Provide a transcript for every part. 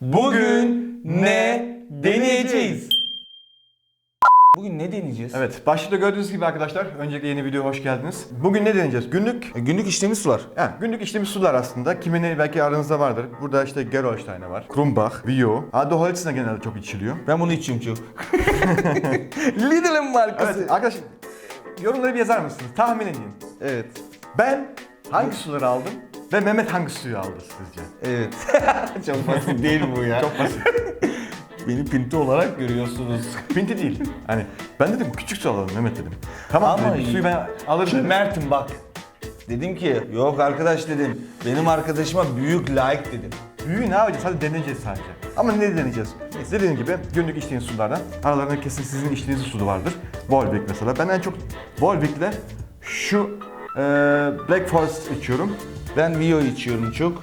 Bugün ne deneyeceğiz? Bugün ne deneyeceğiz? Evet, başta gördüğünüz gibi arkadaşlar, öncelikle yeni videoya hoş geldiniz. Bugün ne deneyeceğiz? Günlük, E, Günlük içtiğimiz sular. yani günlük içtiğimiz sular aslında. Kimini belki aranızda vardır. Burada işte Gerolsteiner var, Krumbach, Vio. Ado Holzner genelde çok içiliyor. Ben bunu içiyorum çok. Lidl'in markası. Evet, arkadaşlar yorumları bir yazar mısınız? Tahmin edin. Evet. Ben hangi suları aldım ve Mehmet hangi suyu aldı sizce? Evet. çok basit değil bu ya. Çok basit. Beni pinti olarak görüyorsunuz. Pinti değil. Hani ben dedim küçük su alalım Mehmet dedim. Tamam Ama dedim, suyu ben alırım dedim. Bak. Dedim ki yok arkadaş dedim. Benim arkadaşıma büyük like dedim. Büyüğü ne yapacağız? Hadi deneyeceğiz sadece. Ama ne deneyeceğiz? Dediğim gibi günlük içtiğiniz sulardan aralarında kesin sizin içtiğiniz su vardır. Volvic mesela. Ben en çok Volvic'le şu e, Black Forest içiyorum. Ben Vio içiyorum çok.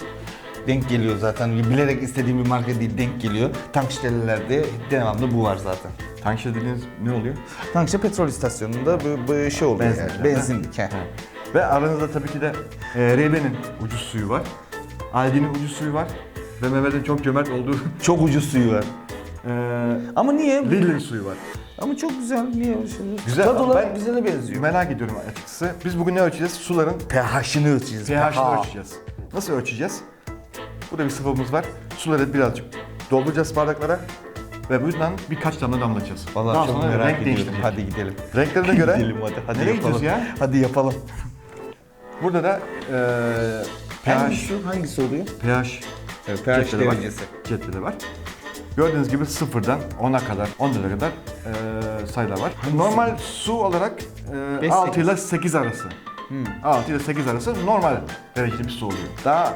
Denk geliyor zaten. Bilerek istediğim bir marka değil denk geliyor. Tankştelelerde devamlı bu var zaten. Tankşe dediğiniz ne oluyor? Tankşe petrol istasyonunda bu, bu şey oluyor Benzin. yani. Benzinlik. he. He. Ve aranızda tabii ki de e, Reyben'in ucuz suyu var. Aldi'nin ucuz suyu var. Ve Mehmet'in çok cömert olduğu Çok ucuz suyu var. e, Ama niye? Lidl'in suyu var. Ama çok güzel. Niye? Şimdi Güzel, Tad olarak ben- güzele benziyor. Merak ediyorum açıkçası. Biz bugün ne ölçeceğiz? Suların pH'ini ölçeceğiz. pH'ini ölçeceğiz. Nasıl ölçeceğiz? Burada bir sıvımız var. Suları birazcık dolduracağız bardaklara ve buradan birkaç damla damlatacağız. Vallahi Daha çok sonra merak renk ediyorum. değiştirecek. Hadi gidelim. Renklerine göre Gidelim hadi. Hadi nereye yapalım. gidiyoruz ya? Hadi yapalım. Burada da e, Hangisi, pH, hangisi oluyor? pH Evet, cetveli var. Cetveli var. Gördüğünüz gibi sıfırdan 10'a kadar, 10 lira kadar e, sayılar var. Normal su olarak e, Beş, 6 sekiz. ile 8 arası. Hmm. 6 ile 8 arası normal dereceli bir su oluyor. Daha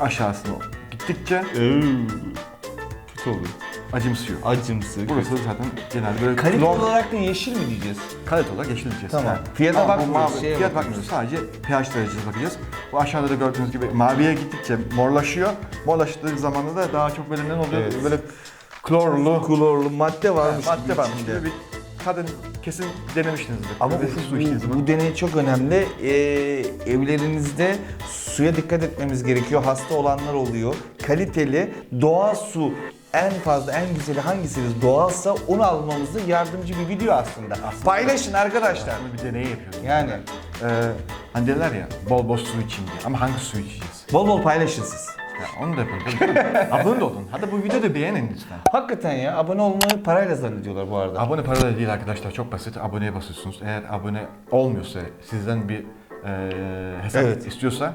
aşağısına gittikçe Kötü oluyor. Acımsıyor. Acımsı. Burası zaten genelde böyle Kalite klor- olarak da yeşil mi diyeceğiz? kalite olarak yeşil diyeceğiz. Tamam. Fiyata Ama bu bakmıyoruz, mavi- şeye Fiyat bakmıyoruz. bakmıyoruz. Sadece pH derecesine bakacağız. Bu aşağıda da gördüğünüz gibi maviye gittikçe morlaşıyor. Morlaştığı zaman da daha çok böyle ne oluyor? Evet. Böyle klorlu Klorlu madde varmış. madde gibi varmış içinde. bir kadın kesin denemişsinizdir. Ama Böyle bu, su içtiğiniz bu, zaman. bu deney çok önemli. Ee, evlerinizde suya dikkat etmemiz gerekiyor. Hasta olanlar oluyor. Kaliteli doğal su en fazla en güzeli hangisidir doğalsa onu almamızda yardımcı bir video aslında. Paylaşın arkadaşlar. Bunu bir deney yapıyoruz. Yani Ee, hani derler ya bol bol su için diye. Ama hangi su içeceğiz? bol bol paylaşın siz. Ya onu da yapın. Abone de olun. Hadi bu videoyu da beğenin lütfen. Hakikaten ya abone olmayı parayla zannediyorlar bu arada. Abone parayla değil arkadaşlar. Çok basit. Aboneye basıyorsunuz. Eğer abone olmuyorsa, sizden bir e, hesap Evet. istiyorsa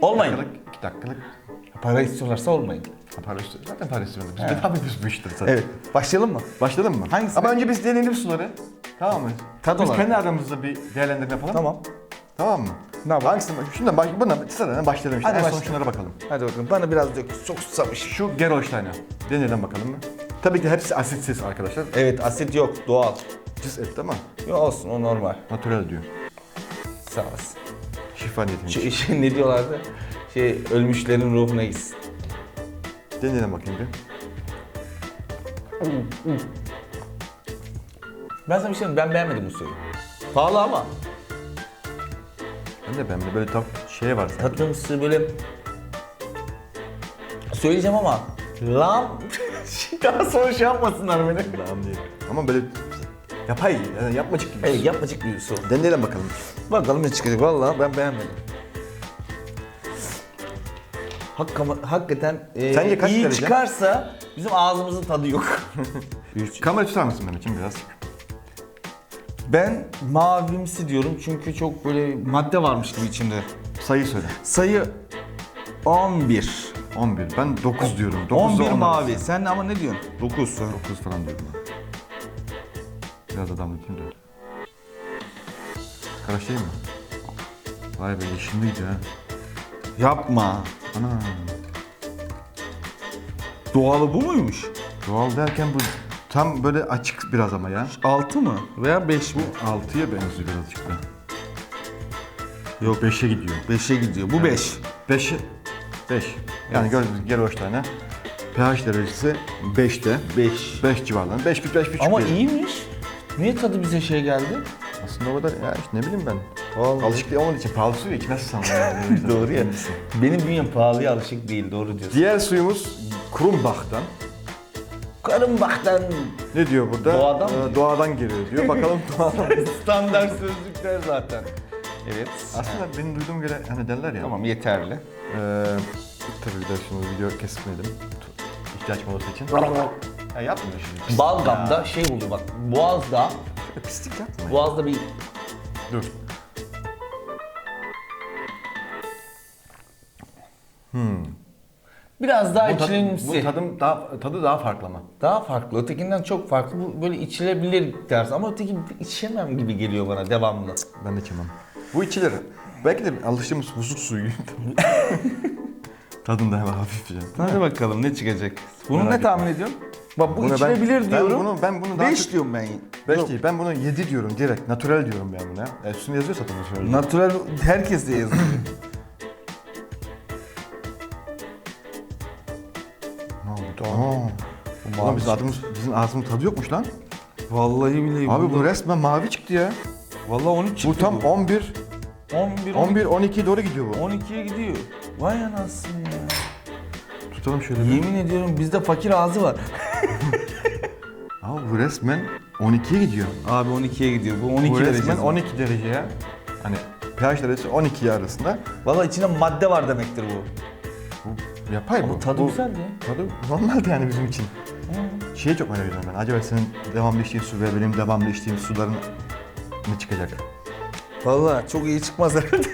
Olmayın. 2 dakikalık, 2 dakikalık Para istiyorlarsa olmayın. Ha, para istiyor. Zaten para istiyoruz. Biz bu işleri zaten. Evet. Başlayalım mı? Başlayalım mı? Hangisi? Ama önce biz deneyelim suları. Tamam mı? Tad biz olarak. kendi aramızda bir değerlendirme yapalım. Tamam. Tamam mı? Ne yapalım? Hangisini? Şundan baş, bundan sıradan başlayalım işte. Hadi en son başla. şunlara bakalım. Hadi bakalım bana biraz dök. Çok susamış. Şu Gerolsteiner. Deneyelim bakalım mı? Tabii ki hepsi asitsiz arkadaşlar. Evet asit yok doğal. Cız et ama Yok olsun o normal. natural diyor. Sağ olasın. Şifa niyetine. Şey, şey, ne diyorlardı? Şey ölmüşlerin ruhuna gitsin. Deneyelim bakayım bir. Ben sana bir şey diyeyim, ben beğenmedim bu suyu. Pahalı ama. Ben de ben de böyle tam şey var sanki. Tatlımsı böyle... Söyleyeceğim ama... Lan... Daha sonra şey yapmasınlar beni. Tamam değil. Ama böyle yapay, yani yapmacık gibi. Evet yapmacık bir su. Deneyelim bakalım. Bakalım ne çıkacak. Vallahi ben beğenmedim. Hakka, hakikaten e, Sence kaç iyi derece? çıkarsa bizim ağzımızın tadı yok. Kamera tutar mısın benim için biraz? ben mavimsi diyorum çünkü çok böyle madde varmış gibi içinde. Sayı söyle. Sayı 11. 11. Ben 9 diyorum. 9 11 ile 10 mavi. Sen ama ne diyorsun? 9. 9 falan diyorum ben. Biraz da damlatayım da. Karıştırayım mı? Vay be yeşilliydi ha. Yapma. Ana. Doğalı bu muymuş? Doğal derken bu tam böyle açık biraz ama ya. 6 mı? Veya 5 mi? 6'ya benziyor birazcık da. Yok 5'e gidiyor. 5'e gidiyor. Bu 5. 5'e 5. Yani gördüğünüz gibi hoş tane. pH derecesi 5'te. 5. 5 civarlarında. 5 5 5 Ama iyiymiş. Niye tadı bize şey geldi? Aslında o kadar ya işte ne bileyim ben. Vallahi. Alışık değil olmadığı için pahalı suyu içmezsin sanırım. yani. Doğru ya. Benim bünyem pahalıya alışık değil. Doğru diyorsun. Diğer suyumuz Krumbach'tan. Karımbak'tan Ne diyor burada? Doğadan mı Ee, doğadan geliyor diyor. Bakalım doğadan. standart sözlükler zaten. Evet. Aslında benim duyduğum göre hani derler ya. Tamam yeterli. Ee, tabii bir de şunu video kesmedim. İhtiyaç molası için. Ya yapmıyor şimdi. Balgam'da şey oluyor bak. Boğaz'da, pislik yapma. ya. Boğaz'da bir Dur. Biraz daha Bu, tadı, içilimsi. bu tadım daha, tadı daha farklı ama. Daha farklı. Ötekinden çok farklı. Bu böyle içilebilir dersin ama öteki içemem gibi geliyor bana devamlı. Ben de içemem. Bu içilir. Belki de alıştığımız buzluk suyu. Tadında hemen hafifçe. Hadi bakalım ne çıkacak. Bunu Merak ne etme. tahmin ediyorsun? Bak bu Bunu ben- içilebilir ben diyorum. bunu- ben bunu daha 5 çok- diyorum ben. Beş Yok. değil. Ben bunu 7 diyorum direkt. Natural diyorum ben buna. E, üstünde yazıyor zaten natural. Natural herkes de yazıyor. Ulan biz adımız, bizim ağzımın tadı yokmuş lan. Vallahi billahi. Abi bu resmen mavi çıktı ya. Vallahi 13 Bu çıktı. tam 11, 11 11, 12 doğru gidiyor bu. 12'ye gidiyor. Vay anasını ya. Tutalım şöyle bir. Yemin ediyorum bizde fakir ağzı var. Abi bu resmen 12'ye gidiyor. Abi 12'ye gidiyor. Bu 12 bu derece. resmen 12 dereceye. Hani pH derecesi 12 arasında. Vallahi içinde madde var demektir bu. Yapay Ama bu. tadı bu, güzel ya. Tadı normaldi yani bizim için. Şeyi çok merak ediyorum ben. Acaba senin devamlı içtiğin su ve benim devamlı içtiğim suların ne çıkacak? Vallahi çok iyi çıkmaz herhalde.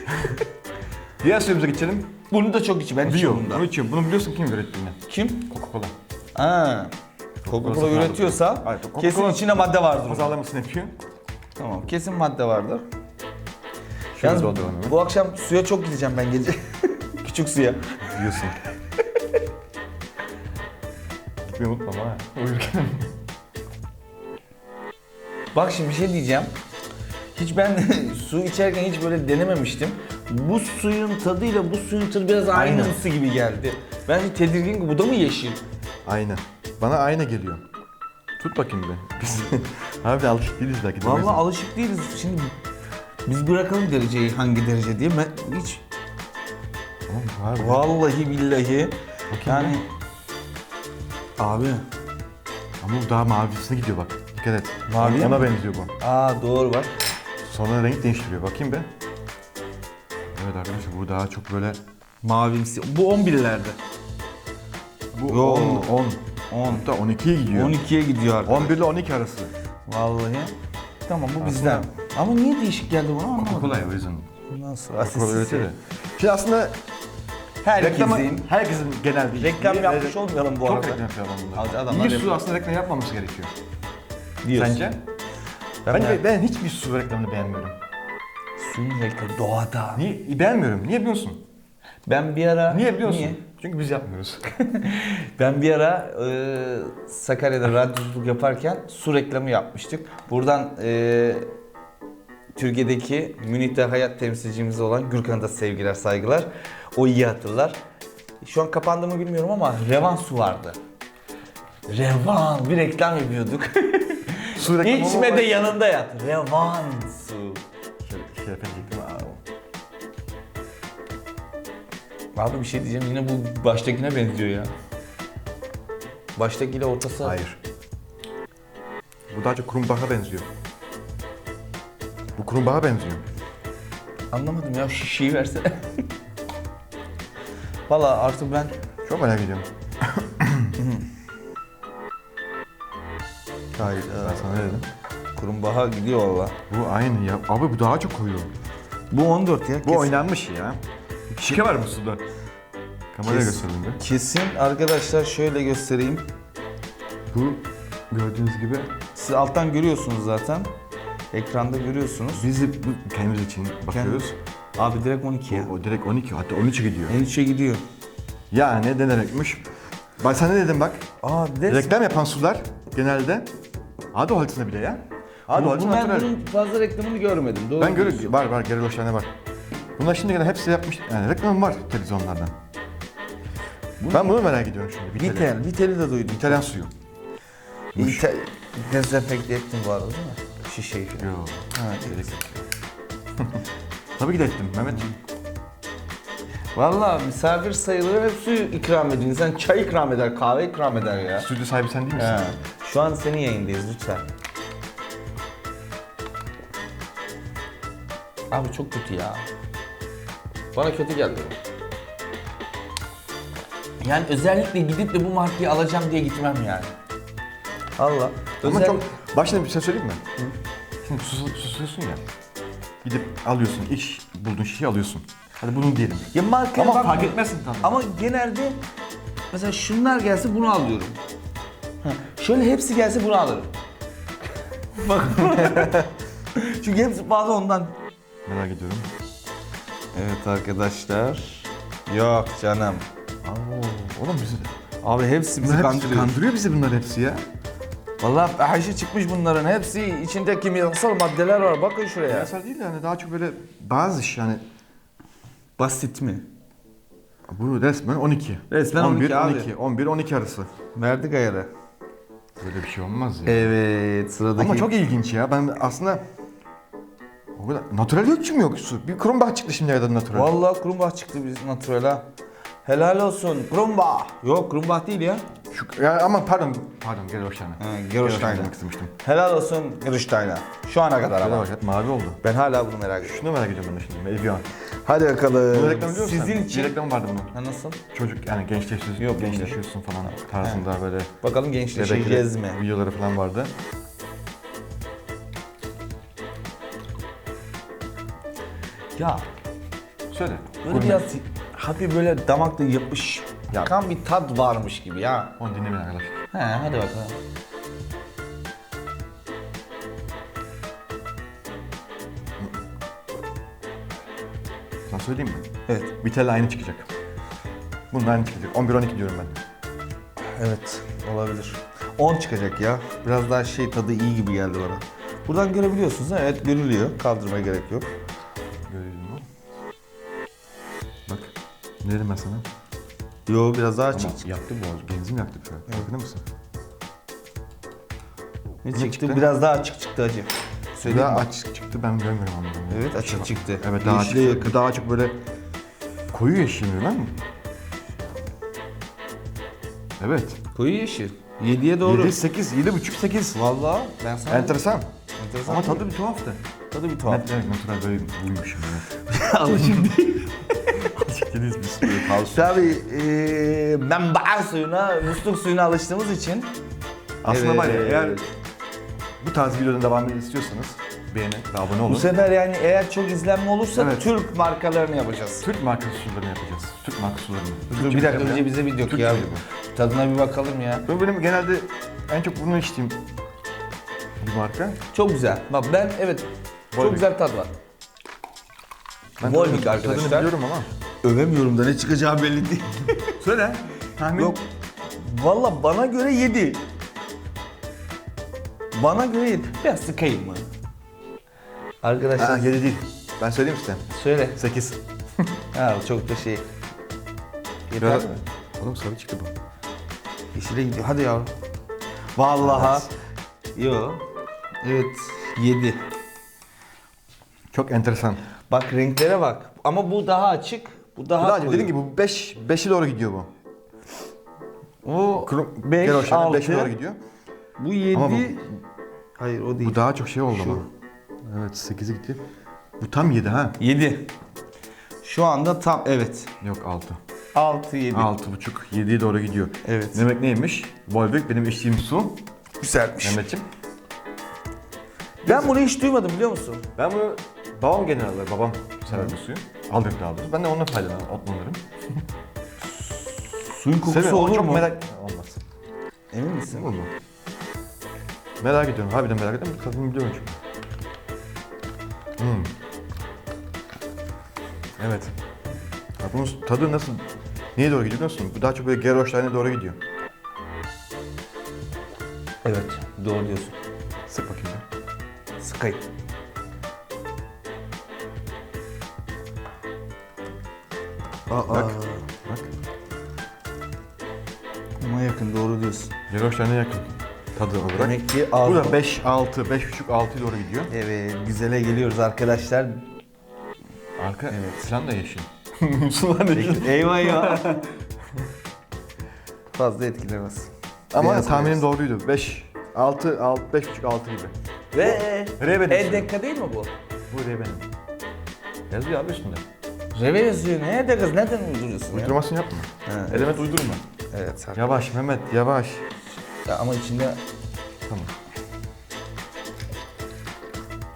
Diğer suyumuza geçelim. Bunu da çok içi. Ben içiyorum da. Bunu içiyorum. Bunu biliyorsun kim ürettiğini? Kim? Coca-Cola. Ha. Coca-Cola Coca-Cola üretiyorsa Hayır, Coca-Cola- kesin içinde madde vardır. Pazarlamasını yapıyor. Tamam kesin madde vardır. Şöyle Yalnız hemen. bu akşam suya çok gideceğim ben gece. Küçük suya. Biliyorsun. Gitmeyi unutma ha. Uyurken. Bak şimdi bir şey diyeceğim. Hiç ben su içerken hiç böyle denememiştim. Bu suyun tadıyla bu suyun tadı biraz Aynen. aynısı gibi geldi. Ben hiç tedirgin bu da mı yeşil? Aynen. Bana ayna geliyor. Tut bakayım bir. Biz abi alışık değiliz belki. de. Vallahi alışık değiliz. Şimdi biz bırakalım dereceyi hangi derece diye. Ben hiç Oğlum, var bu. vallahi billahi yani abi Ama bu daha mavisine gidiyor bak. Dikkat et. Maviye Ona mi? benziyor bu. aa doğru bak. Sonra renk değiştiriyor. Bakayım be. Evet arkadaşlar bu daha çok böyle... Mavimsi. Bu 11'lerde. Bu Yo. 10, 10. 10. Hatta 12'ye gidiyor. 12'ye gidiyor artık. 11 ile 12 arası. Vallahi. Tamam bu bizden. Ama niye değişik geldi bana anlamadım. Ya o yüzden. Nasıl? Coca-Cola üretiyor ya. Şimdi aslında reklamı, herkesin genel bir reklam yapmış olmayalım bu Çok arada. reklam yapıyor adamlar. Hadi adamlar su yapıyor. aslında reklam yapmaması gerekiyor. diyorsun. Sence? Ben Bence yani- ben hiçbir su reklamını beğenmiyorum. Suyun reklamı doğada. Niye? Beğenmiyorum. Niye biliyor musun? Ben bir ara... Niye biliyor musun? Niye? Çünkü biz yapmıyoruz. Ben bir ara e, Sakarya'da radyoculuk yaparken su reklamı yapmıştık. Buradan e, Türkiye'deki Münih'te hayat temsilcimiz olan Gürkan'a da sevgiler, saygılar. O iyi hatırlar. Şu an kapandı mı bilmiyorum ama Revan su vardı. Revan bir reklam yapıyorduk. su reklamı İçme de yanında yat. Revan su. Şey yapacaktım. Aa, Abi bir şey diyeceğim yine bu baştakine benziyor ya. Baştakiyle ortası. Hayır. Bu daha çok kurumbağa benziyor. Bu kurumbağa benziyor. Anlamadım ya şişeyi versene. Valla artık ben Çok merak ediyorum. Hayır. Ben sana ne dedim? Kurumbaha gidiyor valla. Bu aynı ya. Abi bu daha çok koyu. Bu 14 ya. Bu kesin. oynanmış ya. Şike var mı suda? Kameraya göstereyim bir. Kesin arkadaşlar şöyle göstereyim. Bu gördüğünüz gibi Siz alttan görüyorsunuz zaten. Ekranda görüyorsunuz. biz de bu kendimiz için bakıyoruz. Abi direkt 12 ya. O, direkt 12 hatta 13'e gidiyor. En içe gidiyor. Yani denerekmiş. Bak sana ne dedim bak. Aa bir de Reklam yapan sular genelde Ado halitinde bile ya. Ado bu, halitinde ben bunun fazla reklamını görmedim. Doğru Ben görüyorum. diyorsun. Var var Gereloş'tane var. Bunlar şimdi gene hepsi yapmış. Yani reklam var televizyonlardan. ben bunu merak ediyorum şimdi. Vitel. Vitel. Vitel'i de duydum. İtalyan suyu. Vitel. Dezenfekte ettim bu arada değil mi? Şişeyi falan. Yok. Ha, Gerek yok. Tabii ki de ettim Mehmetciğim. Vallahi misafir sayılır hep su ikram edin. İnsan çay ikram eder, kahve ikram eder ya. Stüdyo sahibi sen değil misin? He. Şu an senin yayındayız lütfen. Abi çok kötü ya. Bana kötü geldi. Yani özellikle gidip de bu markayı alacağım diye gitmem yani. Allah. Ama Özel- çok... Başına bir şey söyleyeyim mi? Şimdi sus, susuyorsun ya. Gidip alıyorsun, iş bulduğun şeyi alıyorsun. Hadi bunu diyelim. Ya markaya Ama fark etmezsin tabii. Ama genelde mesela şunlar gelse bunu alıyorum. Ha, şöyle hepsi gelse bunu alırım. Bak. Çünkü hepsi pahalı ondan. Merak ediyorum. Evet arkadaşlar. Yok canım. Oo, oğlum bizi... Abi hepsi bizi Bunlar hepsi kandırıyor. kandırıyor bizi bunlar hepsi ya. Vallahi fahişe çıkmış bunların hepsi içinde kimyasal maddeler var. Bakın şuraya. Siyasal değil yani daha çok böyle bazı iş yani. Basit mi? Bu resmen 12. Resmen 11, 12 abi. 12, 11, 12 arası. Verdik ayarı. Böyle bir şey olmaz ya. Evet sıradaki. Ama çok ilginç ya. Ben aslında o kadar natural yok mu yok su? Bir Krumbach çıktı şimdiye kadar natural. Vallahi Krumbach çıktı biz natural ha. Helal olsun Krumbach. Yok Krumbach değil ya. Şu, ya ama pardon, pardon Gerolsteiner. Ha, Gerolsteiner. demek istemiştim. Helal olsun Gerolsteiner. Şu ana kadar ama. Gerolsteiner mavi oldu. Ben hala bunu merak ediyorum. Şunu merak ediyorum ben de şimdi. Melvian. Hadi bakalım. Bunun reklamı biliyor musun? Sizin için. Bir reklamı vardı bunun. Ha, nasıl? Çocuk yani gençleşiyorsun, Yok, gençleşiyorsun falan tarzında böyle Bakalım gençleşeceğiz mi? videoları falan vardı. Ya Söyle. böyle biraz hafif böyle damakta yapış. Kan bir tat varmış gibi ya. Onu dinlemeyin arkadaşlar. He hadi bakalım. Sana söyleyeyim mi? Evet. Vitel aynı çıkacak. Bunun aynı çıkacak. 11-12 diyorum ben. Evet olabilir. 10 çıkacak ya. Biraz daha şey tadı iyi gibi geldi bana. Buradan görebiliyorsunuz ha? Evet görülüyor. Kaldırmaya gerek yok. Mü? Bak. Ne dedim ben sana? Yo biraz daha açık. yaktı bu Benzin yaktı şu an. Farkında mısın? Ne ne çıktı? çıktı? Biraz daha açık çıktı acı. Söyleyeyim Daha mi? açık çıktı ben görmüyorum anladım. Evet açık çıktı. Evet daha Yeşile açık. yakın. Daha çok böyle koyu yeşil mi lan? Evet. Koyu yeşil. 7'ye doğru. 7, 8, 7,5, 8. Vallahi ben sana... Enteresan. Enteresan Ama tadı bir tuhaftı. tadı bir tuhaf. Evet, evet, natural böyle buymuşum. Evet. Alışık değil. Değiliz biz. Böyle kaos. Tabii eee menba suyuna, musluk suyuna alıştığımız için Aslında var ya eğer bu tarz videoların devamını istiyorsanız beğeni ve abone bu olun. sefer yani eğer çok izlenme olursa Evet. Türk markalarını yapacağız. Türk markası sularını yapacağız. Türk marka sularını. Dur Türkçe bir dakika yapacağım. önce bize bir dök Türkçe ya. bu. Tadına bir bakalım ya. Ben benim genelde en çok bunu içtiğim bir marka. Çok güzel. Bak ben evet çok Volvic. güzel tat var. Ben Volvic tadını- arkadaşlar. Tadını biliyorum ama. Övemiyorum da ne çıkacağı belli değil. Söyle. Tahmin. Yok. Valla bana göre 7. Bana göre 7. Biraz sıkayım mı? Arkadaşlar Ha, 7 değil. Ben söyleyeyim size. söyle. 8. Ha çok da şey. Yeter Biraz... mi? Oğlum sarı çıktı bu. Yeşile gidiyor. Hadi yavrum. Vallahi. Yo. Evet. 7. Çok enteresan. Bak renklere bak. Ama bu daha açık. Bu daha Bu da koyu. dediğim gibi bu 5 5'e doğru gidiyor bu. O Kuru, 5, 5'e 6. doğru gidiyor. Bu 7. Ama bu- Hayır o değil. Bu daha çok şey oldu Şu. ama. Evet 8'e gitti. Bu tam 7 ha. 7. Şu anda tam evet. Yok 6. 6 7. 6,5 7'ye doğru gidiyor. Evet. Demek neymiş? Volvic benim içtiğim su. Güzelmiş. Mehmetçim. Ben bunu hiç duymadım biliyor musun? Ben bunu babam genelde babam sever bu suyu. Alır daha doğrusu. Ben de onunla faydalanırım, otlanırım. Suyun kokusu Seviyorum ama olur çok mu? merak... Olmaz. Emin misin? Olur mu? Merak ediyorum. Harbiden merak ediyorum. Tadını biliyorum çünkü. Hmm. Evet. Ya bunun tadı nasıl? Niye doğru gidiyor biliyor musun? Bu daha çok böyle Gerolstein'e doğru gidiyor. Evet. Doğru diyorsun. Sık bakayım. Sıkayım. Aa, Bak. Bak. Ama yakın doğru diyorsun. Gerolstein'e yakın. Tadı olarak. Demek ki Bu da 5, 6, 5,5, 6'ya doğru gidiyor. Evet, güzele geliyoruz arkadaşlar. Arka Evet. falan da yeşil. Sular ne? Eyvah ya. Fazla etkilemez. Ama Beyaz tahminim beyaz. doğruydu. 5, 6, 6, 5,5, 6 gibi. Ve E ismi. dakika değil mi bu? Bu Ray-Ban'ın. Yazıyor abi üstünde. Reve yazıyor. Ne dakika? Nereden uyduruyorsun ya? Uydurmasını yapma. Ha, Element uydurma. Evet. Sarp. Yavaş Mehmet, yavaş. Ya ama içinde Tamam.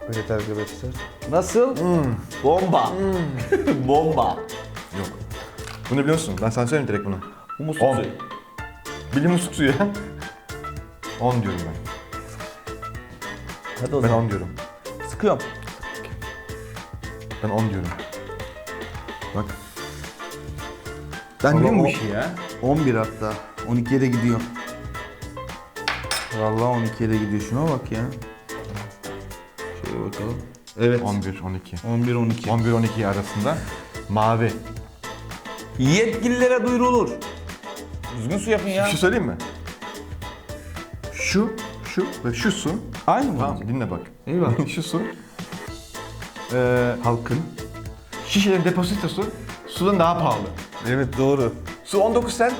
Evet arkadaşlar. Nasıl? Hmm. Bomba. Bomba. Yok. Bunu biliyor musun? Ben sana söyleyeyim direkt bunu. Bu musluk On. suyu. Bilim musluk suyu ya. 10 diyorum ben. Hadi o Ben zaman. 10 diyorum. Sıkıyorum. Ben 10 diyorum. Bak. Ben bu o- işi ya. 11 hatta. 12'ye de gidiyor. Vallahi 12'ye de gidiyor. Şuna bak ya. Şöyle bakalım. Evet. 11, 12. 11 12. 11, 12 arasında mavi. Yetkililere duyurulur. Düzgün su yapın ya. Şey söyleyeyim mi? Şu, şu ve şu su. Aynı mı? Tamam dinle bak. Eyvallah. şu su. Eee Halkın. Şişelerin depozitosu sudan daha pahalı. Evet doğru. Su 19 cent.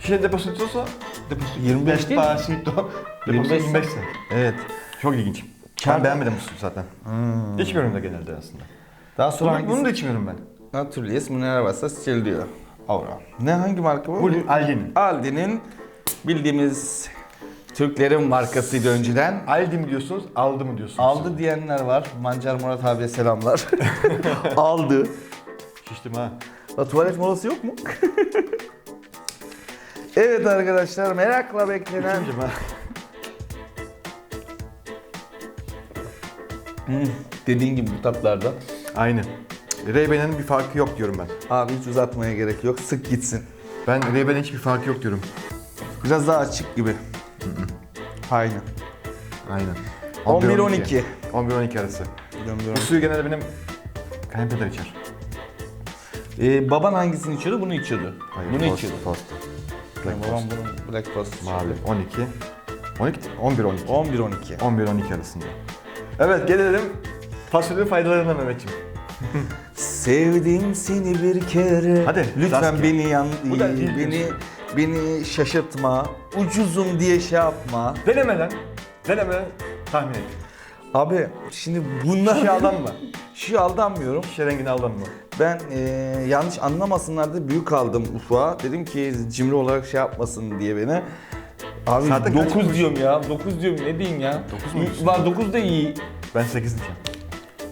Şişe depozitosu depozito 25 değil mi? Parasito. Depozito 25 25 cent. Evet. Çok ilginç. Kar- Ben beğenmedim bu suyu zaten. İçmiyorum da genelde aslında. Daha sonra Bunu, hangisi? bunu da içmiyorum ben. Naturalist Minerva Stil diyor. Avra. Ne hangi marka bu? Bu Aldi'nin. Aldi'nin bildiğimiz Türklerin markasıydı önceden. Aldi mi diyorsunuz, aldı mı diyorsunuz? Aldı diyenler var. Mancar Murat abiye selamlar. Aldı. Şiştim ha. La, tuvalet molası yok mu? evet arkadaşlar merakla beklenen Üçüncüm ha. Hmm, dediğin gibi bu tatlarda. Aynen. Ray-Ban'ın bir farkı yok diyorum ben. Abi hiç uzatmaya gerek yok. Sık gitsin. Ben Ray-Ban'ın hiçbir farkı yok diyorum. Biraz daha açık gibi. Aynen. Aynen. 11-12. 11-12 arası. Bu suyu genelde benim kayınpeder içer. Ee, baban hangisini içiyordu? Bunu içiyordu. bunu Toast, içiyordu. Yani Black babam Toast. bunun Black Toast Mavi. içiyordu. 12. 12, 11, 12. 11-12. 11-12 arasında. Evet gelelim fasulye faydalarına Mehmetciğim. Sevdim seni bir kere. Hadi, Lütfen rastgele. beni yan, Bu da beni. Beni şaşırtma. Ucuzum diye şey yapma. Denemeden, denemeden tahmin et. Abi şimdi bunlar Şişe aldanma. Şişe aldanmıyorum. Şişe rengini aldanma. Ben eee, yanlış anlamasınlar diye büyük aldım ufağa. Dedim ki cimri olarak şey yapmasın diye beni. Abi Zaten kaç 9 kuruş? diyorum ya. 9 diyorum ne diyeyim ya? Dokuz mu diyorsun? Var 9 da iyi. Ben 8 diyeceğim.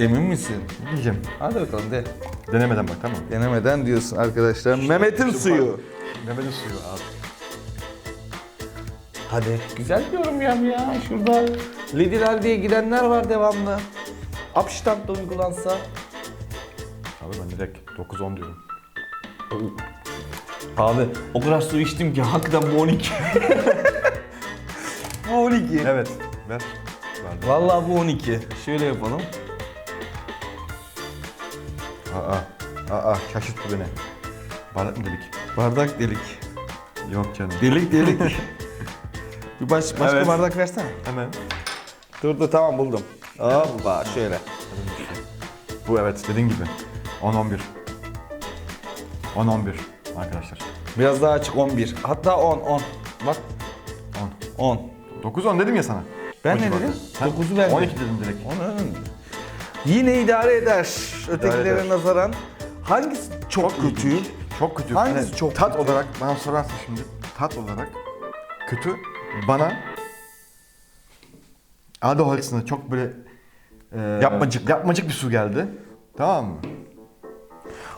Emin misin? Diyeceğim. Hadi bakalım de. Denemeden bak tamam mı? Denemeden diyorsun arkadaşlar. Mehmet'in şu suyu. Mehmet'in suyu abi. Hadi. Güzel diyorum ya ya. Şurada Lediler diye gidenler var devamlı. Upstand da uygulansa. Abi ben direkt 9-10 diyorum. Abi o kadar su içtim ki hakikaten bu 12. bu 12. Evet. Ver. Verdim. Vallahi bu 12. Şöyle yapalım. Aa. Aa. Şaşırttı beni. Bardak mı dedik? Bardak delik. Yok canım. Delik delik. Bir baş, başka Evet. bardak versene. Hemen. Dur dur tamam buldum. Hoppa şöyle. Bu evet dediğin gibi. 10-11. 10-11 arkadaşlar. Biraz daha açık 11. Hatta 10 10. Bak 10. 10. 9-10 dedim ya sana. Ben ne civarda. dedim? Sen 9'u verdim. 12 dedim direkt. Onu Yine idare eder. Ötekilere eder. nazaran. Hangisi çok, kötü? ilginç. Çok kötü. Hangisi çok tat kötü? olarak bana sorarsan şimdi tat olarak kötü. Bana adı Holz'ın çok böyle e, Yapmacık. yapmacık bir su geldi. Tamam mı?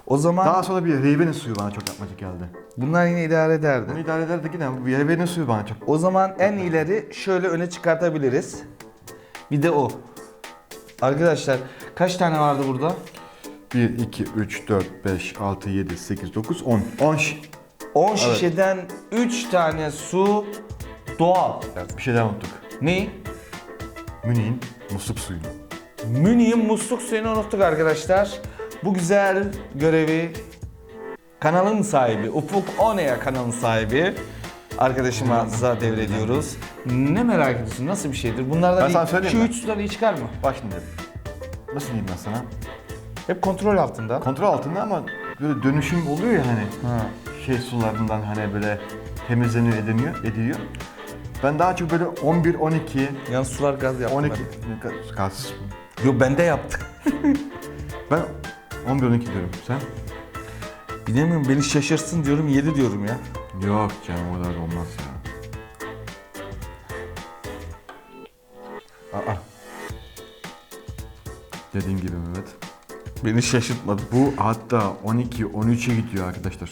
O zaman Daha sonra bir Reyben'in suyu bana çok yapmacık geldi. bunlar yine idare ederdi. Bunu idare ederdi yine bir Reyben'in suyu bana çok O zaman en iyileri şöyle öne çıkartabiliriz. Bir de o. Arkadaşlar kaç tane vardı burada? 1, 2, 3, 4, 5, 6, 7, 8, 9, 10. 10 şi- 10 şişeden 3 tane su doğal. Bir şey daha unuttuk. Ne? Münih'in musluk suyunu. Münih'in musluk suyunu unuttuk arkadaşlar. Bu güzel görevi kanalın sahibi, Ufuk Onea kanalın sahibi arkadaşımıza devrediyoruz. Ne merak ediyorsun? Nasıl bir şeydir? Bunlardan Ben sana ilk söyleyeyim mi? 2-3 sudan iyi çıkar mı? Bak şimdi. Nasıl diyeyim ben sana? Hep kontrol altında. Kontrol altında ama böyle dönüşüm oluyor ya hani. Ha. Şey sularından hani böyle temizleniyor, ediniyor, ediliyor. Ben daha çok böyle 11, 12, Yalnız sular gaz yaptı 12 bende. gaz. Yo bende yaptı. Ben 11, 12 diyorum. Sen? Bilemiyorum beni şaşırsın diyorum 7 diyorum ya. Yok canım o kadar da olmaz ya. Aa. Dediğim gibi Mehmet. Beni şaşırtmadı. Bu hatta 12, 13'e gidiyor arkadaşlar.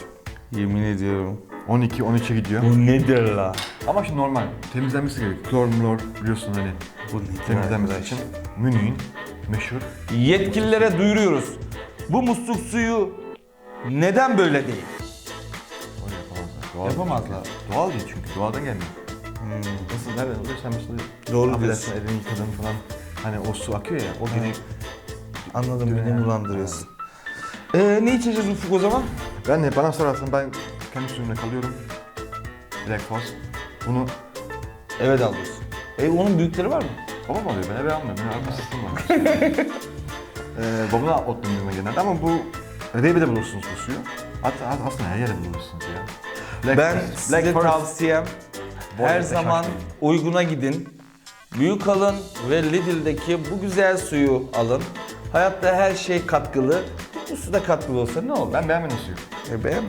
Yemin ediyorum. 12, 13'e gidiyor. Bu nedir la? Ama şimdi normal. Temizlenmesi gerekiyor. Klor mlor biliyorsun hani. Bu Temizlenmesi için Münih'in meşhur. Yetkililere duyuruyoruz. Bu musluk suyu neden böyle değil? Öyle yapamazlar. Doğal Yapamazlar. çünkü. Doğal değil çünkü. Doğadan gelmiyor. Nasıl nereden oluyor? Sen mesela Doğru diyorsun. elini yıkadın falan. Hani o su akıyor ya. O geri Anladım beni bulandırıyorsun. Ee, ne içeceğiz Ufuk o zaman? Ben de bana sorarsan ben kendi suyumla kalıyorum. Black Force. Bunu Evet alıyorsun. E onun büyükleri var mı? babam alıyor. Ben eve almıyorum. Ben araba sistem var. ee, babana otlanıyorum genelde ama bu Rebe'de bulursunuz bu suyu. Hatta aslında her yerde bulursunuz ya. Black Ben Forest. size tavsiyem Bol her zaman şarkı. uyguna gidin. Büyük alın ve Lidl'deki bu güzel suyu alın. Hayatta her şey katkılı. Bu su da katkılı olsa ne olur? Ben beğenmedim suyu. E beğenme.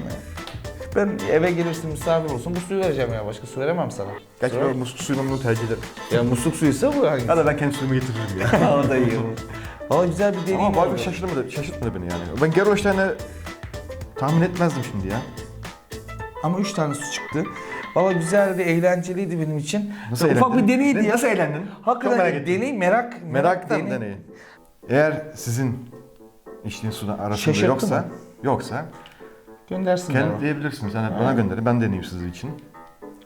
Ben eve gelirsin misafir olsun bu suyu vereceğim ya başka su veremem sana. Gerçi ben musluk suyunu bunu tercih ederim. Ya musluk suyuysa bu hangisi? Ya da ben kendi suyumu getiririm ya. o da iyi olur. Valla güzel bir deneyim ama oldu. Barbie şaşırtmadı, şaşırtmadı beni yani. Ben Gerolstein'e tahmin etmezdim şimdi ya. Ama üç tane su çıktı. Valla güzeldi, eğlenceliydi benim için. Nasıl Ufak eğlendin? bir deneydi Ne- ya. Nasıl eğlendin? Çok Hakikaten merak ettim. deney, merak. Meraktan deney. Eğer sizin içtiğiniz sudan arasında Şaşırttı yoksa, mı? yoksa Göndersin kendi diyebilirsiniz. Yani bana gönderin, ben deneyeyim sizin için.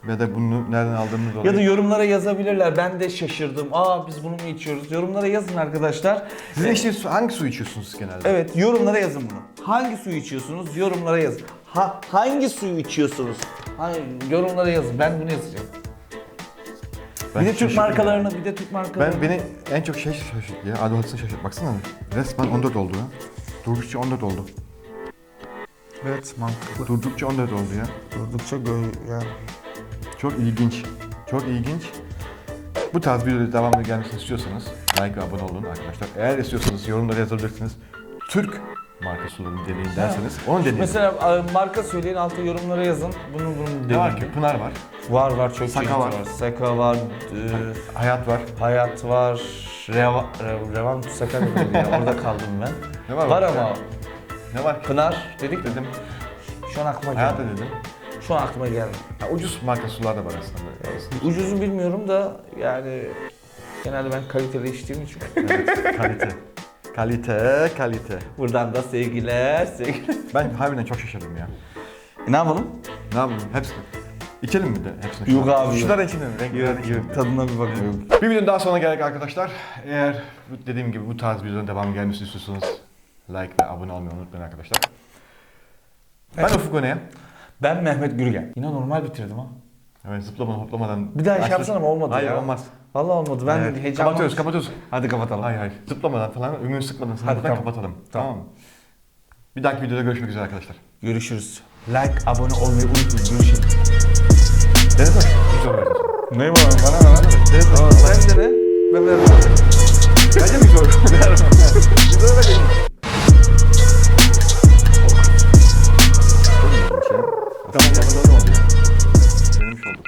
Ve de bunu nereden aldığımı dolayı. Ya da yorumlara yazabilirler. Ben de şaşırdım. Aa biz bunu mu içiyoruz? Yorumlara yazın arkadaşlar. Sizin içtiğiniz su, hangi su içiyorsunuz genelde? Evet yorumlara yazın bunu. Hangi suyu içiyorsunuz? Yorumlara yazın. Ha, hangi suyu içiyorsunuz? Hangi, yorumlara yazın. Ben bunu yazacağım. Ben bir de Türk şaşırdım markalarını, ya. bir de Türk markalarını. Ben beni en çok şey şaşırttı ya. Ado Hudson şaşırt. Baksana. Resmen 14 oldu ya. Durdukça 14 oldu. Evet mantıklı. Durdukça 14 oldu ya. Durdukça böyle yani. Çok ilginç. Çok ilginç. Bu tarz videoları devamlı gelmesini istiyorsanız like ve abone olun arkadaşlar. Eğer istiyorsanız yorumlara yazabilirsiniz. Türk marka sularını deneyin derseniz onu deneyin. Mesela e, marka söyleyin altta yorumlara yazın. Bunu bunu ne var deneyin. ki? Pınar var. Var var çok Saka çeşit var. Saka var. e, Hayat var. Hayat var. Reva, Re- Revan Saka mı dedi ya? Orada kaldım ben. Ne var? Var ama Ne var ki? Pınar dedik mi? Dedim. Şu an aklıma Hayat geldi. da dedim. Şu an aklıma geldi. Ya, ucuz marka sular da var aslında. Ucuzu bilmiyorum da yani genelde ben kaliteli içtiğim için. Evet, kalite. Kalite, kalite. Buradan da sevgiler, sevgiler. Ben harbiden çok şaşırdım ya. E, ne yapalım? Ne yapalım? Hepsini. İçelim mi de hepsini? Yok abi, Şunları içelim? Renklerden içelim mi? Tadına bir bakıyorum. Bir videonun daha sonuna geldik arkadaşlar. Eğer bu- dediğim gibi bu tarz videoların devamı gelmesini istiyorsanız like ve abone olmayı unutmayın arkadaşlar. Ben Ufuk Öne'ye. Ben Mehmet Gürgen. Yine normal bitirdim ha. Evet zıplamadan hoplamadan. Bir daha şey yapsana ama olmadı Hayır ya. olmaz. Valla olmadı. Ben evet. heyecanlı... Kapatıyoruz, kapatıyoruz. Hadi kapatalım. Hayır hayır. Zıplamadan falan, ümün sıkmadan sana Hadi, kapat. kapatalım. Tamam. Bir dahaki videoda görüşmek üzere arkadaşlar. Görüşürüz. Like, abone olmayı unutmayın. Görüşürüz. Deniz bak. Güzel Ne bu? Bana ne? Deniz bak. Sen de ne? Ben vermem. Bence mi zor? Vermem. Güzel vermem. Tamam, tamam, tamam. Dönmüş olduk.